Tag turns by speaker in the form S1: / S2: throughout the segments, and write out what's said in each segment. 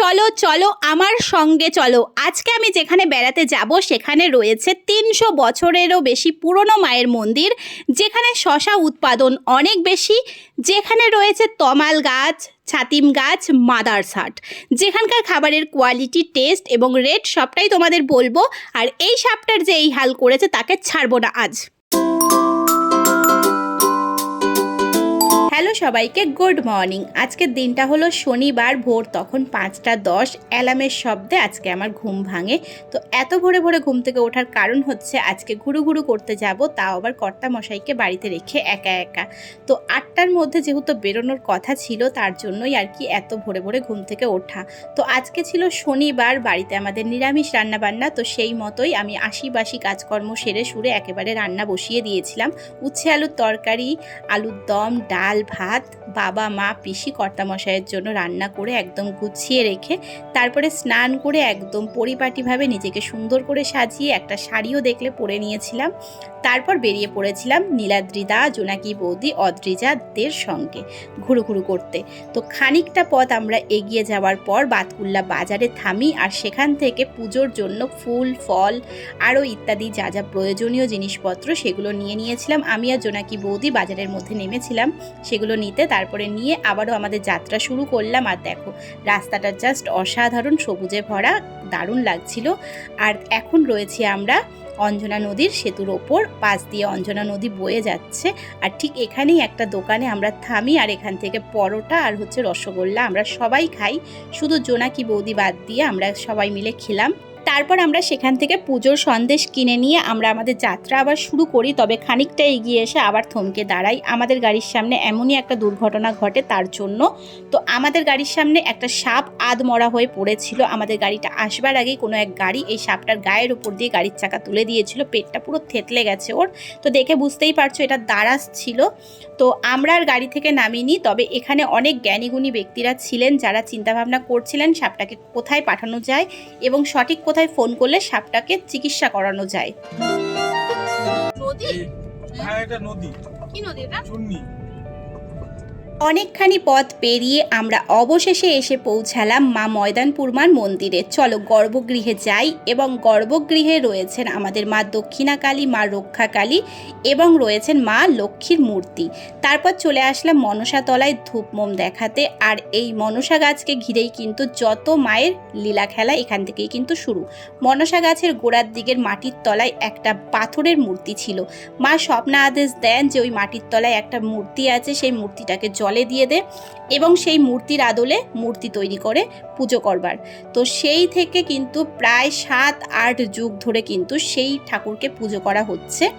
S1: চলো চলো, আমার সঙ্গে চলো। আজকে আমি যেখানে বেড়াতে যাব, সেখানে রয়েছে তিনশো বছরেরও বেশি পুরনো মায়ের মন্দির, যেখানে শশা উৎপাদন অনেক বেশি, যেখানে রয়েছে তমাল গাছ, ছাতিম গাছ, মাদার সাট যেখানকার খাবারের কোয়ালিটি টেস্ট এবং রেট সবটাই তোমাদের বলব, আর এই সাপটার যে এই হাল করেছে, তাকে ছাড়বো না আজ। সবাইকে গুড মর্নিং। আজকের দিনটা হলো শনিবার, ভোর তখন পাঁচটা দশ। অ্যালার্মের শব্দে আজকে আমার ঘুম ভাঙে। তো এত ভোরে ভোরে ঘুম থেকে ওঠার কারণ হচ্ছে আজকে ঘুরু ঘুরু করতে যাব, তাও আবার কর্তা মশাইকে বাড়িতে রেখে একা একা। তো আটটার মধ্যে যেহেতু বেরোনোর কথা ছিল, তার জন্যই আর কি এত ভোরে ভোরে ঘুম থেকে ওঠা। তো আজকে ছিল শনিবার, বাড়িতে আমাদের নিরামিষ রান্নাবান্না। তো সেই মতোই আমি আশি বাসি কাজকর্ম সেরে সুরে একেবারে রান্না বসিয়ে দিয়েছিলাম। উচ্ছে আলুর তরকারি, আলুর দম, ডাল, ভাত বাবা, মা, পিসি, কর্তামশাইয়ের জন্য রান্না করে একদম গুছিয়ে রেখে তারপরে স্নান করে একদম পরিপাটিভাবে নিজেকে সুন্দর করে সাজিয়ে একটা শাড়িও দেখলে পরে নিয়েছিলাম। তারপর বেরিয়ে পড়েছিলাম নীলাদ্রিদা জোনাকি বৌদি অদ্রিজাদের সঙ্গে ঘুরু ঘুরু করতে। তো খানিকটা পথ আমরা এগিয়ে যাওয়ার পর বাতকুল্লা বাজারে থামি আর সেখান থেকে পুজোর জন্য ফুল, ফল, আরও ইত্যাদি যা যা প্রয়োজনীয় জিনিসপত্র সেগুলো নিয়ে নিয়েছিলাম। আমি আর জোনাকি বৌদি বাজারের মধ্যে নেমেছিলাম। সেগুলো নিতে তারপরে নিয়ে আবারও আমাদের যাত্রা শুরু করলাম। আর দেখো, রাস্তাটা জাস্ট অসাধারণ, সবুজে ভরা, দারুণ লাগছিল। আর এখন রয়েছি আমরা অঞ্জনা নদীর সেতুর ওপর, পাশ দিয়ে অঞ্জনা নদী বয়ে যাচ্ছে। আর ঠিক এখানেই একটা দোকানে আমরা থামি, আর এখান থেকে পরোটা আর হচ্ছে রসগোল্লা আমরা সবাই খাই। শুধু জোনাকি বৌদি বাদ দিয়ে আমরা সবাই মিলে খেলাম। তারপর আমরা সেখান থেকে পুজোর সন্দেশ কিনে নিয়ে আমরা আমাদের যাত্রা আবার শুরু করি। তবে খানিকটা এগিয়ে এসে আবার থমকে দাঁড়াই। আমাদের গাড়ির সামনে এমনই একটা দুর্ঘটনা ঘটে তার জন্য। তো আমাদের গাড়ির সামনে একটা সাপ আধমরা হয়ে পড়েছিল। আমাদের গাড়িটা আসবার আগেই কোনো এক গাড়ি এই সাপটার গায়ের উপর দিয়ে গাড়ির চাকা তুলে দিয়েছিল। পেটটা পুরো থেতলে গেছে ওর। তো দেখে বুঝতেই পারছ এটা দারাস ছিল। তো আমরা আর গাড়ি থেকে নামিনি। তবে এখানে অনেক জ্ঞানীগুণী ব্যক্তিরা ছিলেন যারা চিন্তাভাবনা করছিলেন সাপটাকে কোথায় পাঠানো যায় এবং সঠিক কোথায় ফোন করলে সাপটাকে চিকিৎসা করানো যায়। নদী?
S2: হ্যাঁ এটা নদী।
S1: কি নদী এটা?
S2: চুন্নি।
S1: অনেকখানি পথ পেরিয়ে আমরা অবশেষে এসে পৌঁছালাম মা ময়দানপুরমার মন্দিরে। চলো গর্ভগৃহে যাই এবং গর্ভগৃহে রয়েছেন আমাদের মা দক্ষিণাকালী, মা রক্ষাকালী এবং রয়েছেন মা লক্ষ্মীর মূর্তি। তারপর চলে আসলাম মনসাতলায় ধূপমোম দেখাতে আর এই মনসা গাছকে ঘিরেই কিন্তু যত মায়ের লীলা খেলা এখান থেকেই কিন্তু শুরু। মনসা গাছের গোড়ার দিকের মাটির তলায় একটা পাথরের মূর্তি ছিল। মা স্বপ্না আদেশ দেন যে ওই মাটির তলায় একটা মূর্তি আছে, সেই মূর্তিটাকে জলে দিয়ে দে এবং সেই মূর্তির আদলে মূর্তি তৈরি করে পুজো করবার। তো সেই থেকে কিন্তু প্রায় সাত, আট যুগ ধরে কিন্তু সেই ঠাকুরকে পুজো করা হচ্ছে।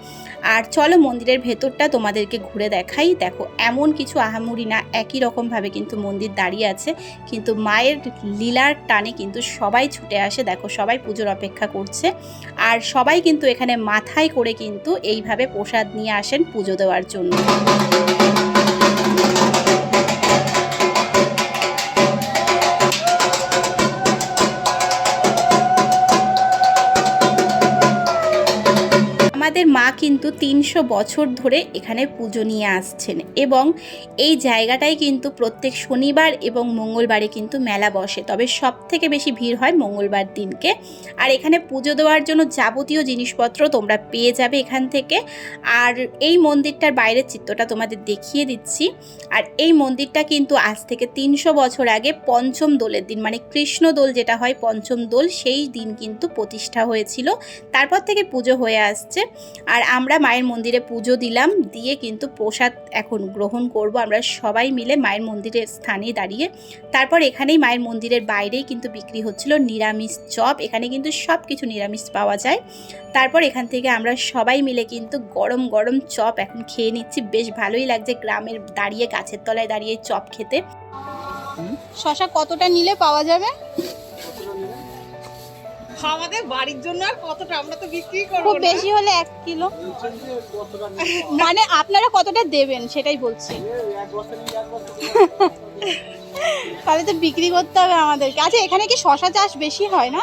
S1: আর চলো মন্দিরের ভেতরটা তোমাদেরকে ঘুরে দেখাই। দেখো, এমন কিছু আহামরি না, একই রকমভাবে কিন্তু মন্দির দাঁড়িয়ে আছে। কিন্তু মায়ের লীলার টানে কিন্তু সবাই ছুটে আসে। দেখো, সবাই পুজোর অপেক্ষা করছে। আর সবাই কিন্তু এখানে মাথায় করে কিন্তু এইভাবে প্রসাদ নিয়ে আসেন পুজো দেওয়ার জন্য। মা কিন্তু তিনশো বছর ধরে এখানে পুজো নিয়ে আসছেন এবং এই জায়গাটায় কিন্তু প্রত্যেক শনিবার এবং মঙ্গলবারে কিন্তু মেলা বসে। তবে সব থেকে বেশি ভিড় হয় মঙ্গলবার দিনকে। আর এখানে পুজো দেওয়ার জন্য যাবতীয় জিনিসপত্র তোমরা পেয়ে যাবে এখান থেকে। আর এই মন্দিরটার বাইরের চিত্রটা তোমাদের দেখিয়ে দিচ্ছি। আর এই মন্দিরটা কিন্তু আজ থেকে তিনশো বছর আগে পঞ্চম দোলের দিন মানে কৃষ্ণ দোল যেটা হয় পঞ্চম দোল, সেই দিন কিন্তু প্রতিষ্ঠা হয়েছিল। তারপর থেকে পুজো হয়ে আসছে। আর আমরা মায়ের মন্দিরে পুজো দিলাম, দিয়ে কিন্তু প্রসাদ এখন গ্রহণ করব। আমরা সবাই মিলে মায়ের মন্দিরের স্থানে দাঁড়িয়ে। তারপর এখানেই মায়ের মন্দিরের বাইরেই কিন্তু বিক্রি হচ্ছিল নিরামিষ চপ। এখানে কিন্তু সব কিছু নিরামিষ পাওয়া যায়। তারপর এখান থেকে আমরা সবাই মিলে কিন্তু গরম গরম চপ এখন খেয়ে নিচ্ছি। বেশ ভালোই লাগছে গ্রামের দাঁড়িয়ে, গাছের তলায় দাঁড়িয়ে চপ খেতে। শশা কতটা নিলে পাওয়া যাবে?
S3: আমাদের বাড়ির জন্য আর কতটা? আমরা তো বিক্রি করব
S1: খুব বেশি হলে এক কিলো। মানে আপনারা কতটা দেবেন সেটাই বলছি। তাহলে তো বিক্রি করতে হবে আমাদেরকে। আচ্ছা এখানে কি শশা চাষ বেশি হয় না?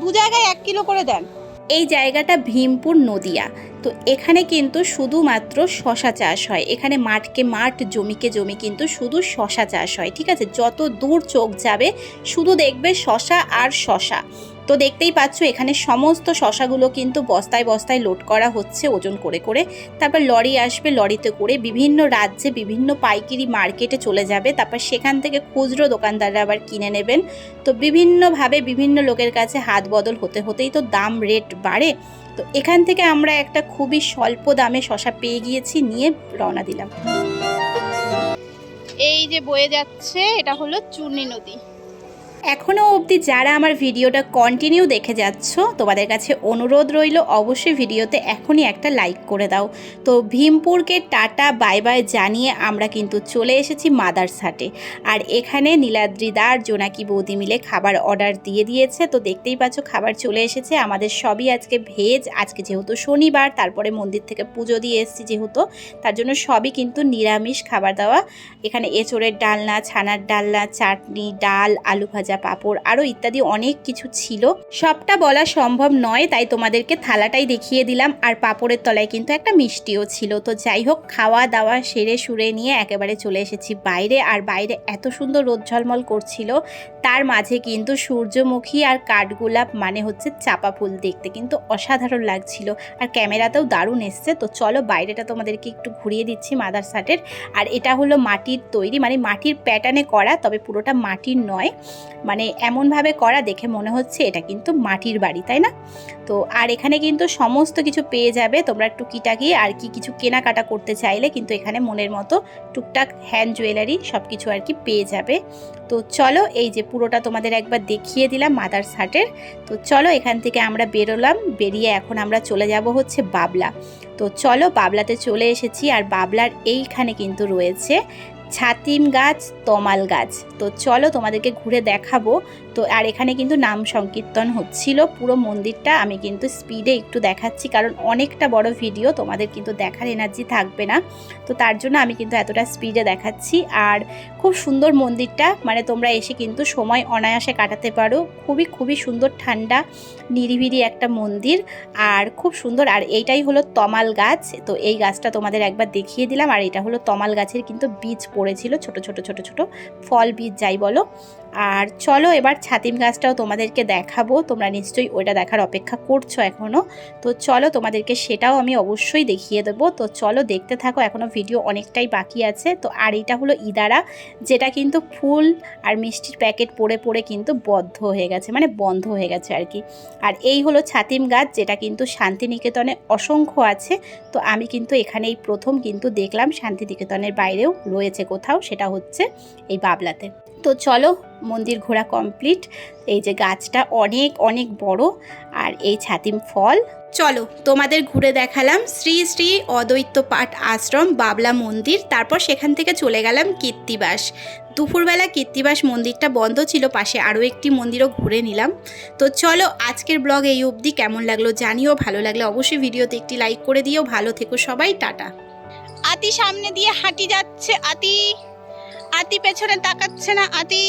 S1: দু জায়গায় এক কিলো করে দেন। এই জায়গাটা ভীমপুর নদিয়া। তো এখানে কিন্তু শুধুমাত্র শশা চাষ হয়। এখানে মাঠকে মাঠ, জমিকে জমি কিন্তু শুধু শশা চাষ হয়, ঠিক আছে? যত দূর চোখ যাবে, শুধু দেখবে শশা আর শশা। তো দেখতেই পাচ্ছ, এখানে সমস্ত শশাগুলো কিন্তু বস্তায় বস্তায় লোড করা হচ্ছে ওজন করে করে। তারপর লরি আসবে লরিতে করে বিভিন্ন রাজ্যে বিভিন্ন পাইকারি মার্কেটে চলে যাবে। তারপর সেখান থেকে খুচরো দোকানদাররা আবার কিনে নেবেন। তো বিভিন্নভাবে বিভিন্ন লোকের কাছে হাত বদল হতে হতেই তো দাম, রেট বাড়ে। তো এখান থেকে আমরা একটা খুবই স্বল্প দামে শশা পেয়ে গিয়েছি, নিয়ে রওনা দিলাম।
S2: এই যে বয়ে যাচ্ছে, এটা হলো চূর্ণী নদী।
S1: এখনও অবধি যারা আমার ভিডিওটা কন্টিনিউ দেখে যাচ্ছ, তোমাদের কাছে অনুরোধ রইল, অবশ্যই ভিডিওতে এখনই একটা লাইক করে দাও। তো ভীমপুরকে টাটা বাই বাই জানিয়ে আমরা কিন্তু চলে এসেছি মাদারসাটে আর এখানে নীলাদ্রিদার জোনাকি বৌদি মিলে খাবার অর্ডার দিয়ে দিয়েছে। তো দেখতেই পাচ্ছ, খাবার চলে এসেছে। আমাদের সবই আজকে ভেজ আজকে যেহেতু শনিবার, তারপরে মন্দির থেকে পুজো দিয়ে এসেছি যেহেতু। তার জন্য সবই কিন্তু নিরামিষ খাবার দাওয়া। এখানে এঁচড়ের ডালনা, ছানার ডালনা, চাটনি, ডাল, আলু ভাজা পাঁপড় আরও ইত্যাদি অনেক কিছু ছিল। সবটা বলা সম্ভব নয়, তাই তোমাদেরকে থালাটাই দেখিয়ে দিলাম। আর পাঁপড়ের তলায় কিন্তু একটা মিষ্টিও ছিল। তো যাই হোক, খাওয়া দাওয়া সেরে সুরে নিয়ে একেবারে চলে এসেছি বাইরে। আর বাইরে এত সুন্দর রোদ ঝলমল করছিল, তার মাঝে কিন্তু সূর্যমুখী আর কাঠগোলাপ মানে হচ্ছে চাপা ফুল দেখতে কিন্তু অসাধারণ লাগছিল। আর ক্যামেরাতেও দারুণ এসছে। তো চলো বাইরেটা তোমাদেরকে একটু ঘুরিয়ে দিচ্ছি মাদার সাটের আর এটা হলো মাটির তৈরি মানে মাটির প্যাটার্নে করা, তবে পুরোটা মাটির নয়। মানে এমনভাবে করা দেখে মনে হচ্ছে এটা কিন্তু মাটির বাড়ি, তাই না? তো আর এখানে কিন্তু সমস্ত কিছু পেয়ে যাবে, তোমরা টুকিটাকি আর কি কিছু কেনাকাটা করতে চাইলে কিন্তু এখানে মনের মতো টুকটাক হ্যান্ড জুয়েলারি সব কিছু আর কি পেয়ে যাবে। তো চলো এই যে পুরোটা তোমাদের একবার দেখিয়ে দিলাম মাদার সাটের তো চলো এখান থেকে আমরা বেরোলাম, বেরিয়ে এখন আমরা চলে যাব হচ্ছে বাবলা। তো চলো বাবলাতে চলে এসেছি আর বাবলার এইখানে কিন্তু রয়েছে ছাতিম গাছ তমাল গাছ। তো চলো তোমাদেরকে ঘুরে দেখাবো তো আর এখানে কিন্তু নাম সংকীর্তন হচ্ছিল। পুরো মন্দিরটা আমি কিন্তু স্পিডে একটু দেখাচ্ছি, কারণ অনেকটা বড় ভিডিও তোমাদের কিন্তু দেখার এনার্জি থাকবে না। তো তার জন্য আমি কিন্তু এতটা স্পিডে দেখাচ্ছি। আর খুব সুন্দর মন্দিরটা মানে তোমরা এসে কিন্তু সময় অনায়াসে কাটাতে পারো। খুবই খুবই সুন্দর ঠান্ডা নিরিবিরি একটা মন্দির। আর খুব সুন্দর, আর এইটাই হলো তমাল গাছ। তো এই গাছটা তোমাদের একবার দেখিয়ে দিলাম। আর এটা হলো তমাল গাছের কিন্তু বীজ পড়েছিল, ছোট ছোট ছোট ছোট ফল বীজ যাই বলো। আর চলো এবার ছাতিম গাছটাও তোমাদেরকে দেখাবো। তোমরা নিশ্চয়ই ওইটা দেখার অপেক্ষা করছ এখনও তো চলো তোমাদেরকে সেটাও আমি অবশ্যই দেখিয়ে দেবো। তো চলো দেখতে থাকো এখনও ভিডিও অনেকটাই বাকি আছে। তো আর এটা হলো ইদারা, যেটা কিন্তু ফুল আর মিষ্টির প্যাকেট পড়ে পড়ে কিন্তু বদ্ধ হয়ে গেছে মানে বন্ধ হয়ে গেছে আর কি। আর এই হলো ছাতিম গাছ, যেটা কিন্তু শান্তিনিকেতনে অসংখ্য আছে। তো আমি কিন্তু এখানেই প্রথম কিন্তু দেখলাম শান্তিনিকেতনের বাইরেও রয়েছে কোথাও, সেটা হচ্ছে এই বাবলাতে। তো চলো, মন্দির ঘোরা কমপ্লিট এই যে গাছটা অনেক অনেক বড়, আর এই ছাতিম ফল। চলো, তোমাদের ঘুরে দেখালাম শ্রী শ্রী অদ্বৈত পাঠ আশ্রম, বাবলা মন্দির। তারপর সেখান থেকে চলে গেলাম কীর্তিবাস। দুপুরবেলা কীর্তিবাস মন্দিরটা বন্ধ ছিল, পাশে আরও একটি মন্দিরও ঘুরে নিলাম। তো চলো, আজকের ব্লগ এই অবধি। কেমন লাগল জানিও, ভালো লাগলে অবশ্যই ভিডিওতে একটি লাইক করে দিও। ভালো থেকো সবাই, টাটা।
S2: আতি সামনে দিয়ে হাঁটি যাচ্ছে, আতি। আতি পেছনে তাকাচ্ছে না আতি।